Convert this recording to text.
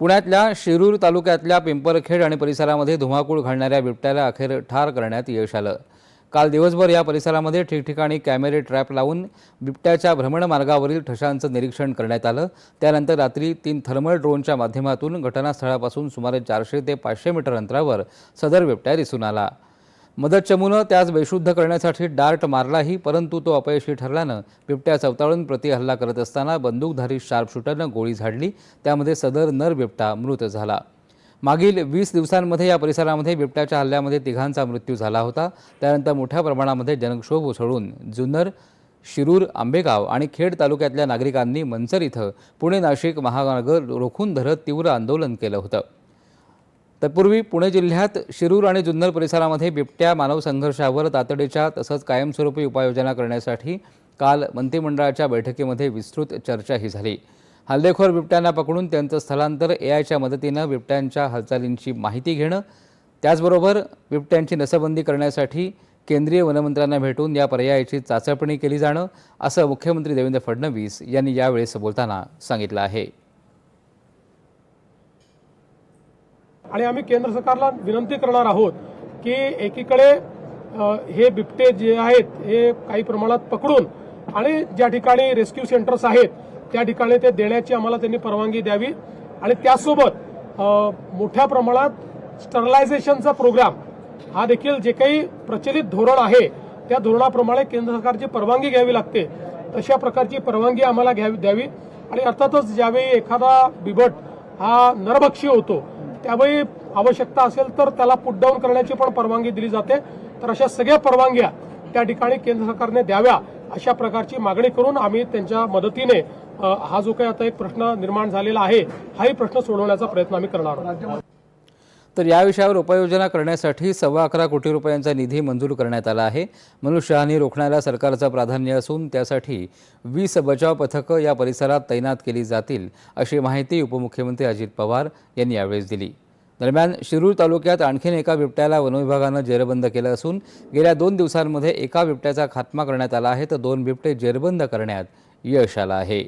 पुण्यातल्या शिरूर तालुक्यातल्या पिंपरखेड आणि परिसरामध्ये धुमाकूळ घालणाऱ्या बिबट्याला अखेर ठार करण्यात यश आलं. काल दिवसभर या परिसरामध्ये ठिकठिकाणी कॅमेरे ट्रॅप लावून बिबट्याच्या भ्रमणमार्गावरील ठशांचं निरीक्षण करण्यात आलं. त्यानंतर रात्री तीन थर्मल ड्रोनच्या माध्यमातून घटनास्थळापासून सुमारे चारशे ते पाचशे मीटर अंतरावर सदर बिबट्या दिसून आला. मदत चमूनं त्यास बेशुद्ध करण्यासाठी डार्ट मारलाही परंतु तो अपयशी ठरल्यानं बिबट्या चवताळून प्रतिहल्ला करत असताना बंदूकधारी शार्पशूटरनं गोळी झाडली त्यामध्ये सदर नर बिबटा मृत झाला. मागील वीस दिवसांमध्ये या परिसरामध्ये बिबट्याच्या हल्ल्यामध्ये तिघांचा मृत्यू झाला होता. त्यानंतर मोठ्या प्रमाणामध्ये जनक्षोभ उसळून जुन्नर शिरूर आंबेगाव आणि खेड तालुक्यातल्या नागरिकांनी मंचर इथं पुणे नाशिक महामार्ग रोखून धरत तीव्र आंदोलन केलं होतं. तत्पूर्वी पुणे जिल्ह्यात शिरूर आणि जुन्नर परिसरामध्ये बिबट्या मानव संघर्षावर तातडीच्या तसंच कायमस्वरूपी उपाययोजना करण्यासाठी काल मंत्रिमंडळाच्या बैठकीमध्ये विस्तृत चर्चाही झाली. हल्लेखोर बिबट्यांना पकडून त्यांचं स्थलांतर एआयच्या मदतीनं बिबट्यांच्या हालचालींची माहिती घेणं त्याचबरोबर बिबट्यांची नसबंदी करण्यासाठी केंद्रीय वनमंत्र्यांना भेटून या पर्यायाची चाचपणी केली जाणं असं मुख्यमंत्री देवेंद्र फडणवीस यांनी यावेळेस बोलताना सांगितलं आहे. आणि आम्ही केंद्र सरकारला विनंती करणार आहोत की एकीकडे हे बिबटे जे आहेत हे काही प्रमाणात पकडून आणि ज्या ठिकाणी रेस्क्यू सेंटर्स आहेत त्या ठिकाणी ते देण्याची आम्हाला त्यांनी परवानगी द्यावी. आणि त्यासोबत मोठ्या प्रमाणात स्टरलायझेशनचा प्रोग्राम हा देखील जे काही प्रचलित धोरण आहे त्या धोरणाप्रमाणे केंद्र सरकारची परवानगी घ्यावी लागते. तशा प्रकारची परवानगी आम्हाला घ्यावी द्यावी. आणि अर्थातच ज्यावेळी एखादा बिबट हा नरभक्षी होतो त्यावेळी आवश्यकता असेल तर त्याला पुट डाऊन करण्याची पण परवानगी दिली जाते. तर अशा सगळ्या परवानग्या त्या ठिकाणी केंद्र सरकारने द्याव्या अशा प्रकारची मागणी करून आम्ही त्यांच्या मदतीने हा जो काही आता एक प्रश्न निर्माण झालेला आहे हाही प्रश्न सोडवण्याचा प्रयत्न आम्ही करणार आहोत. तर या विषयावर उपाययोजना करण्यासाठी सव्वा अकरा कोटी रुपयांचा निधी मंजूर करण्यात आला आहे. मनुष्यहानी रोखण्याला सरकारचं प्राधान्य असून त्यासाठी वीस बचाव पथकं या परिसरात तैनात केली जातील अशी माहिती उपमुख्यमंत्री अजित पवार यांनी यावेळेस दिली. दरम्यान शिरूर तालुक्यात आणखीन एका बिबट्याला वनविभागानं जेरबंद केलं असून गेल्या दोन दिवसांमध्ये एका बिबट्याचा खात्मा करण्यात आला आहे. तर दोन बिबटे जेरबंद करण्यात यश आलं आहे.